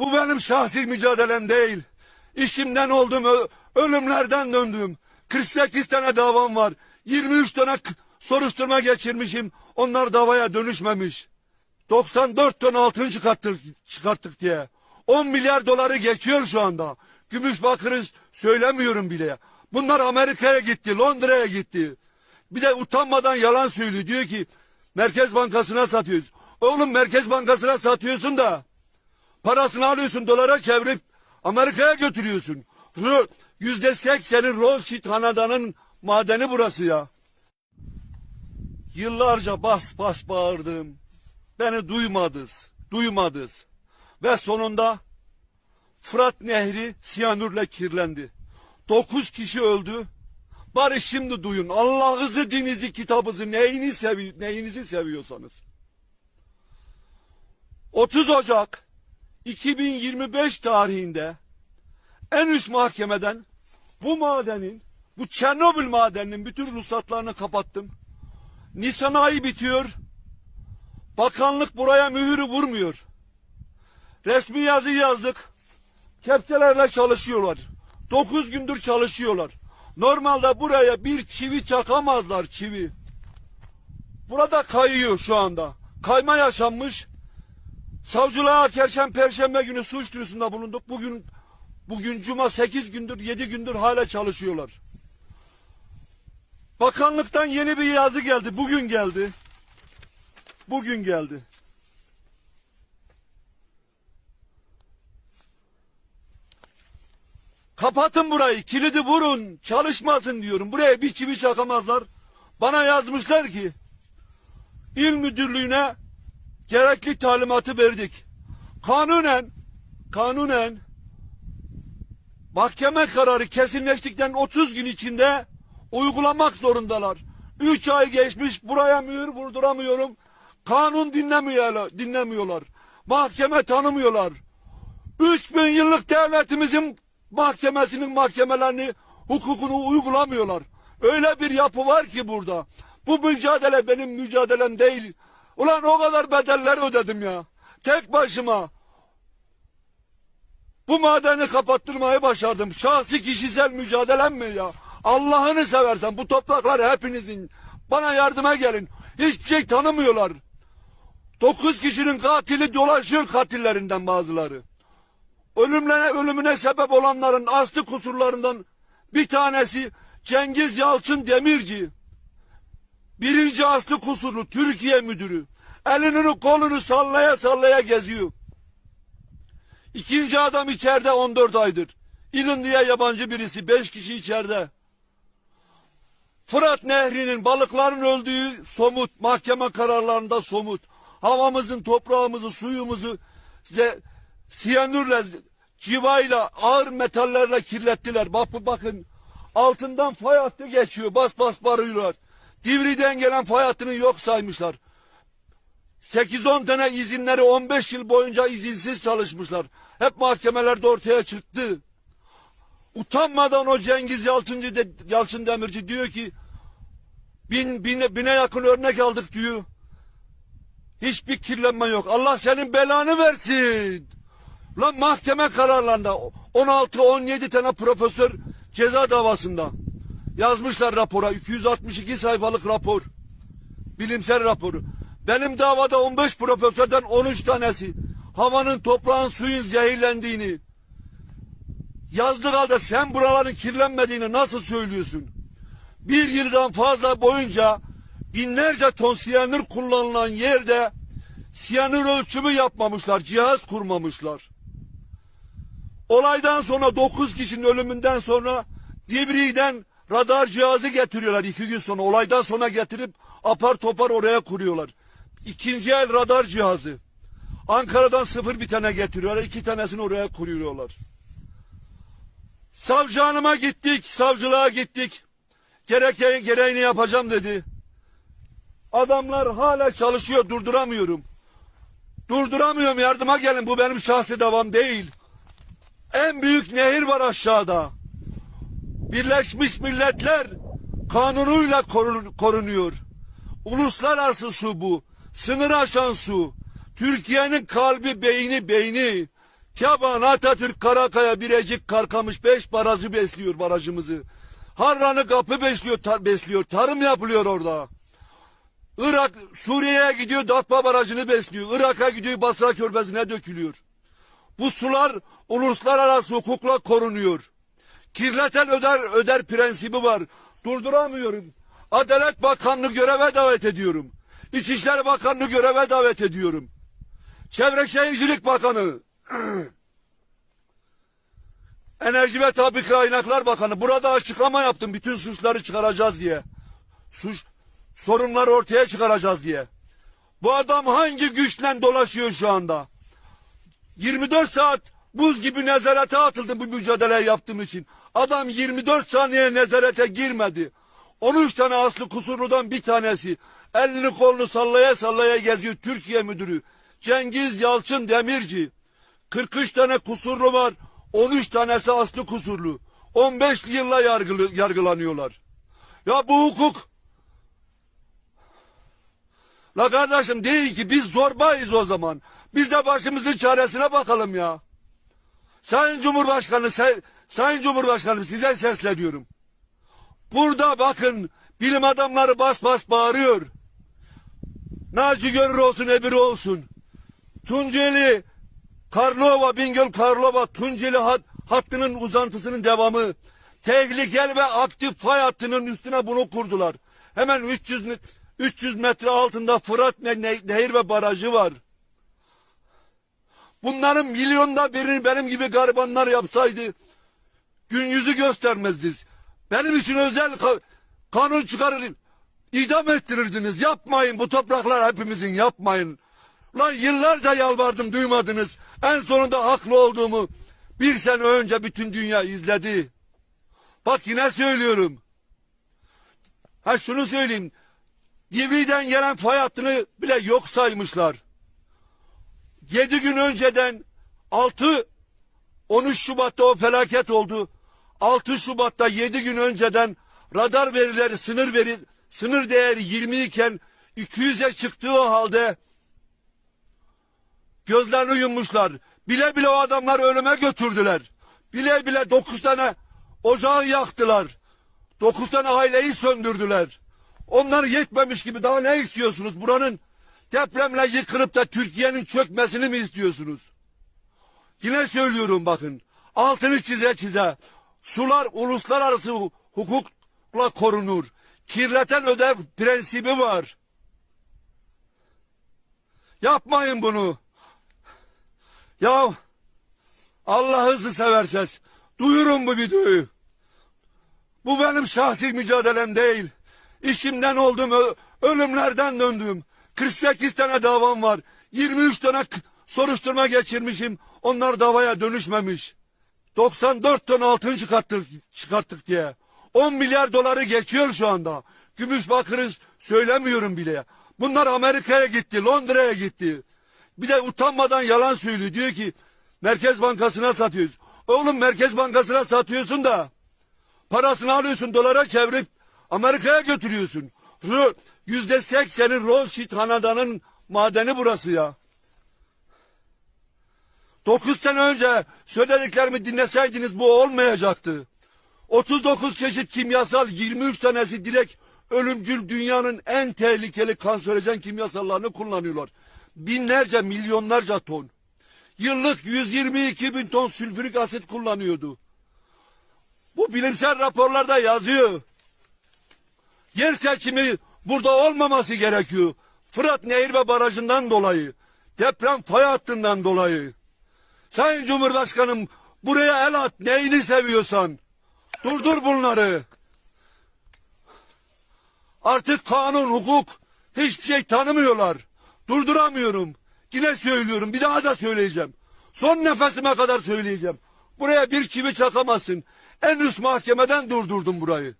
Bu benim şahsi mücadelem değil. İşimden oldum, ölümlerden döndüm. 48 tane davam var. 23 tane soruşturma geçirmişim. Onlar davaya dönüşmemiş. 94 ton altın çıkarttık, çıkarttık diye. 10 milyar doları geçiyor şu anda. Gümüş bakırı söylemiyorum bile. Bunlar Amerika'ya gitti, Londra'ya gitti. Bir de utanmadan yalan söylüyor. Diyor ki Merkez Bankası'na satıyoruz. Oğlum Merkez Bankası'na satıyorsun da parasını alıyorsun dolara çevirip Amerika'ya götürüyorsun. Yüzde seksenin Rothschild hanedanın madeni burası ya. Yıllarca bas bas bağırdım. Beni duymadız, duymadız. Ve sonunda Fırat Nehri siyanürle kirlendi. Dokuz kişi öldü. Bari şimdi duyun. Allah'ınızı, dininizi, kitabınızı, neyini sevi neyinizi seviyorsanız. 30 Ocak 2025 tarihinde en üst mahkemeden bu madenin, bu Çernobil madeninin bütün ruhsatlarını kapattım. Nisan ayı bitiyor. Bakanlık buraya mühürü vurmuyor. Resmi yazı yazdık. Kepçelerle çalışıyorlar. Dokuz gündür çalışıyorlar. Normalde buraya bir çivi çakamazlar çivi. Burada kayıyor şu anda. Kayma yaşanmış. Savcılığa geçen perşembe günü suç duyurusunda bulunduk. Bugün bugün cuma 8 gündür 7 gündür hala çalışıyorlar. Bakanlıktan yeni bir yazı geldi. Bugün geldi. Bugün geldi. Kapatın burayı, kilidi vurun, çalışmasın diyorum. Buraya bir çivi çakamazlar. Bana yazmışlar ki, il müdürlüğüne gerekli talimatı verdik. Kanunen, kanunen mahkeme kararı kesinleştikten 30 gün içinde uygulamak zorundalar. 3 ay geçmiş buraya mühür vurduramıyorum. Kanun dinlemiyorlar, dinlemiyorlar. Mahkeme tanımıyorlar. 3000 yıllık devletimizin mahkemesinin mahkemelerini, hukukunu uygulamıyorlar. Öyle bir yapı var ki burada. Bu mücadele benim mücadelem değil. Ulan o kadar bedeller ödedim ya. Tek başıma. Bu madeni kapattırmayı başardım. Şahsi kişisel mücadelem mi ya? Allah'ını seversen bu topraklar hepinizin. Bana yardıma gelin. Hiçbir şey tanımıyorlar. Dokuz kişinin katili dolaşıyor katillerinden bazıları. Ölümlerine, ölümüne sebep olanların aslı kusurlarından bir tanesi Cengiz Yalçın Demirci. Birinci aslı kusurlu Türkiye müdürü. Elini kolunu sallaya sallaya geziyor. İkinci adam içeride 14 aydır. İlin diye yabancı birisi 5 kişi içeride. Fırat Nehri'nin balıkların öldüğü somut, mahkeme kararlarında somut. Havamızın, toprağımızı, suyumuzu size siyanürle, civayla, ağır metallerle kirlettiler. Bak bakın altından fay hattı geçiyor. Bas bas barıyorlar. Divri'den gelen fay hattını yok saymışlar. 8-10 tane izinleri 15 yıl boyunca izinsiz çalışmışlar. Hep mahkemelerde ortaya çıktı. Utanmadan o Cengiz Yalçıncı de, Yalçın Demirci diyor ki bin, bine, bine yakın örnek aldık diyor. Hiçbir kirlenme yok. Allah senin belanı versin. Lan mahkeme kararlarında 16-17 tane profesör ceza davasında yazmışlar rapora. 262 sayfalık rapor. Bilimsel raporu. Benim davada 15 profesörden 13 tanesi havanın, toprağın, suyun zehirlendiğini yazdık halde sen buraların kirlenmediğini nasıl söylüyorsun? Bir yıldan fazla boyunca binlerce ton siyanür kullanılan yerde siyanür ölçümü yapmamışlar, cihaz kurmamışlar. Olaydan sonra 9 kişinin ölümünden sonra Divri'den radar cihazı getiriyorlar iki gün sonra. Olaydan sonra getirip apar topar oraya kuruyorlar. İkinci el radar cihazı. Ankara'dan sıfır bir tane getiriyorlar. iki tanesini oraya kuruyorlar. Savcı hanıma gittik. Savcılığa gittik. Gereken gereğini yapacağım dedi. Adamlar hala çalışıyor. Durduramıyorum. Durduramıyorum. Yardıma gelin. Bu benim şahsi davam değil. En büyük nehir var aşağıda. Birleşmiş Milletler kanunuyla korun- korunuyor. Uluslararası su bu. Sınır aşan su. Türkiye'nin kalbi, beyni, beyni. Keban, Atatürk, Karakaya, Birecik, Karkamış 5 barajı besliyor barajımızı. Harranı kapı besliyor, tar- besliyor. Tarım yapılıyor orada. Irak, Suriye'ye gidiyor Dakpa barajını besliyor. Irak'a gidiyor Basra körfezine dökülüyor. Bu sular uluslararası hukukla korunuyor. Kirleten öder öder prensibi var. Durduramıyorum. Adalet Bakanlığı göreve davet ediyorum. İçişleri Bakanlığı göreve davet ediyorum. Çevre Şehircilik Bakanı. Enerji ve Tabi Kaynaklar Bakanı. Burada açıklama yaptım bütün suçları çıkaracağız diye. Suç sorunları ortaya çıkaracağız diye. Bu adam hangi güçle dolaşıyor şu anda? 24 saat buz gibi nezarete atıldım bu mücadeleyi yaptığım için. Adam 24 saniye nezarete girmedi. 13 tane aslı kusurludan bir tanesi. Elini kolunu sallaya sallaya geziyor Türkiye müdürü. Cengiz Yalçın Demirci. 43 tane kusurlu var. 13 tanesi aslı kusurlu. 15 yılla yargılı, yargılanıyorlar. Ya bu hukuk La kardeşim değil ki biz zorbayız o zaman. Biz de başımızın çaresine bakalım ya. Sayın Cumhurbaşkanı, say- Sayın Cumhurbaşkanım size sesleniyorum. Burada bakın bilim adamları bas bas bağırıyor. Naci Görür olsun, Ebiri olsun. Tunceli, Karlova, Bingöl, Karlova, Tunceli hat, hattının uzantısının devamı. Tehlikeli ve aktif fay hattının üstüne bunu kurdular. Hemen 300 met- 300 metre altında Fırat ne- ne- Nehir ve Barajı var. Bunların milyonda birini benim gibi garibanlar yapsaydı gün yüzü göstermezdiniz. Benim için özel ka- kanun çıkarır, idam ettirirdiniz. Yapmayın bu topraklar hepimizin yapmayın. Lan yıllarca yalvardım duymadınız. En sonunda haklı olduğumu bir sene önce bütün dünya izledi. Bak yine söylüyorum. Ha şunu söyleyeyim. Divri'den gelen fay hattını bile yok saymışlar. 7 gün önceden 6 13 Şubat'ta o felaket oldu. 6 Şubat'ta 7 gün önceden radar verileri sınır veri sınır değeri 20 iken 200'e çıktığı halde gözlerini yummuşlar. Bile bile o adamlar ölüme götürdüler. Bile bile 9 tane ocağı yaktılar. 9 tane aileyi söndürdüler. Onlar yetmemiş gibi daha ne istiyorsunuz? Buranın depremle yıkılıp da Türkiye'nin çökmesini mi istiyorsunuz? Yine söylüyorum bakın. Altını çize çize. Sular uluslararası hu- hukukla korunur. Kirleten ödev prensibi var. Yapmayın bunu. Ya Allah'ınızı severseniz duyurun bu videoyu. Bu benim şahsi mücadelem değil. İşimden oldum, ölümlerden döndüm. 48 tane davam var. 23 tane soruşturma geçirmişim. Onlar davaya dönüşmemiş. 94 ton altın çıkarttık, çıkarttık diye. 10 milyar doları geçiyor şu anda. Gümüş bakırız söylemiyorum bile. Bunlar Amerika'ya gitti, Londra'ya gitti. Bir de utanmadan yalan söylüyor. Diyor ki Merkez Bankası'na satıyoruz. Oğlum Merkez Bankası'na satıyorsun da parasını alıyorsun dolara çevirip Amerika'ya götürüyorsun. Yüzde sekseni Rothschild hanedanın madeni burası ya. Dokuz sene önce söylediklerimi dinleseydiniz bu olmayacaktı. 39 çeşit kimyasal 23 tanesi direkt ölümcül dünyanın en tehlikeli kanserojen kimyasallarını kullanıyorlar. Binlerce milyonlarca ton. Yıllık 122 bin ton sülfürik asit kullanıyordu. Bu bilimsel raporlarda yazıyor. Yer seçimi burada olmaması gerekiyor. Fırat Nehir ve Barajı'ndan dolayı. Deprem fay hattından dolayı. Sayın Cumhurbaşkanım buraya el at neyini seviyorsan. Durdur bunları. Artık kanun, hukuk hiçbir şey tanımıyorlar. Durduramıyorum. Yine söylüyorum bir daha da söyleyeceğim. Son nefesime kadar söyleyeceğim. Buraya bir çivi çakamazsın. En üst mahkemeden durdurdum burayı.